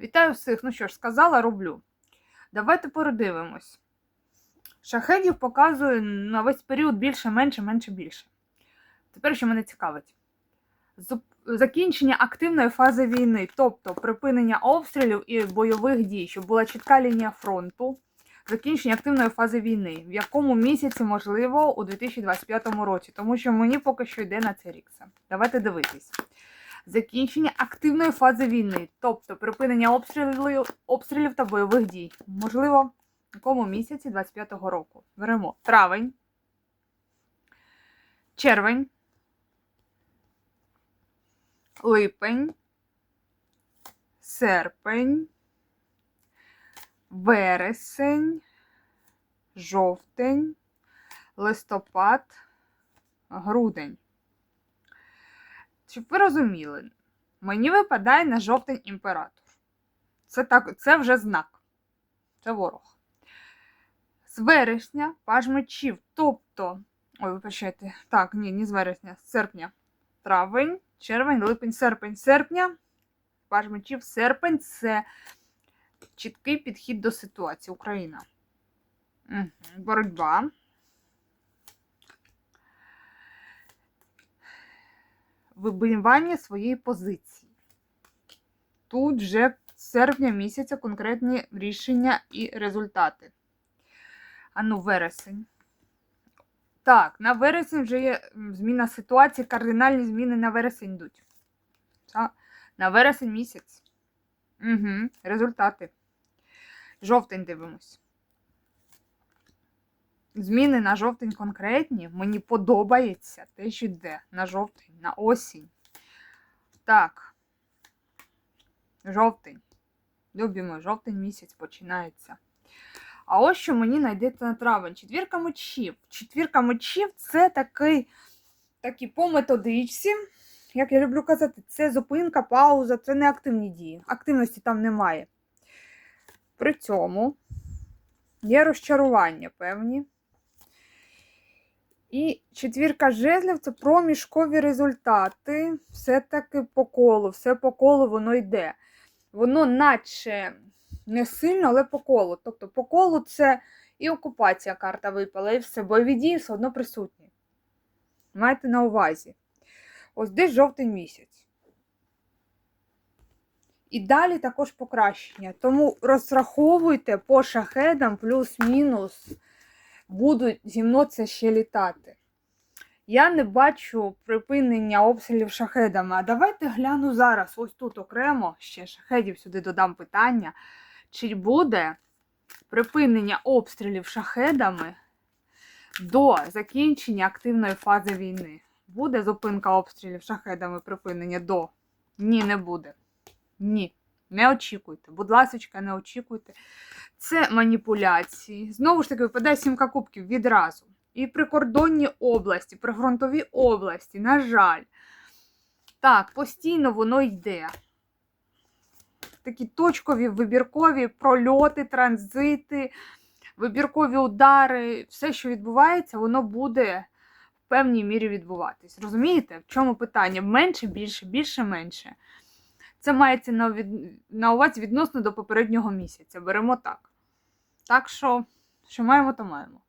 Вітаю всіх. Ну що ж, сказала, роблю. Давайте передивимось. Шахедів показує на весь період більше, менше, менше, більше. Тепер що мене цікавить. Закінчення активної фази війни, тобто припинення обстрілів і бойових дій, щоб була чітка лінія фронту. Закінчення активної фази війни. В якому місяці можливо у 2025 році, тому що мені поки що йде на це рік. Давайте дивитись. Закінчення активної фази війни, тобто припинення обстрілів, обстрілів та бойових дій. Можливо, в якому місяці 25-го року. Беремо травень, червень, липень, серпень, вересень, жовтень, листопад, грудень. Щоб ви розуміли, мені випадає на жовтень імператор. Це, так, це вже знак. Це ворог. З вересня паж мечів, тобто. Ой, вибачайте. Так, ні, не з вересня, з серпня. Травень, червень, липень, серпень, серпня. Паж мечів, серпень це чіткий підхід до ситуації. Україна. Боротьба. Вибивання своєї позиції. Тут вже з серпня місяця конкретні рішення і результати. А ну, вересень. Так, на вересень вже є зміна ситуації, кардинальні зміни на вересень йдуть. Так? На вересень місяць. Угу, результати. Жовтень дивимось. Зміни на жовтень конкретні. Мені подобається те, що йде на жовтень, на осінь. Так. Жовтень. Любимо, жовтень місяць починається. А ось що мені знайдеться на травень. Четвірка мечів. Четвірка мечів це такий, такий по методичці. Як я люблю казати, це зупинка, пауза, це не активні дії. Активності там немає. При цьому є розчарування певні. І четвірка жезлів це проміжкові результати. Все-таки по колу, все по колу воно йде. Воно наче не сильно, але по колу. Тобто по колу це і окупація карта випала, і все. Бойові дії все одно присутні. Майте на увазі. Ось десь жовтий місяць. І далі також покращення. Тому розраховуйте по шахедам плюс-мінус будуть зі мною це ще літати. Я не бачу припинення обстрілів шахедами. А давайте гляну зараз, ось тут окремо, ще шахедів сюди додам питання. Чи буде припинення обстрілів шахедами до закінчення активної фази війни? Буде зупинка обстрілів шахедами припинення до? Ні, не буде. Ні. Не очікуйте. Будь ласка, не очікуйте. Це маніпуляції. Знову ж таки, випадає сімка кубків відразу. І прикордонні області, прифронтові області, на жаль. Так, постійно воно йде. Такі точкові, вибіркові прольоти, транзити, вибіркові удари, все, що відбувається, воно буде в певній мірі відбуватись. Розумієте, в чому питання? Менше, більше, більше, менше. Це мається на, від... на увазі відносно до попереднього місяця. Беремо так. Так що, що маємо, то маємо.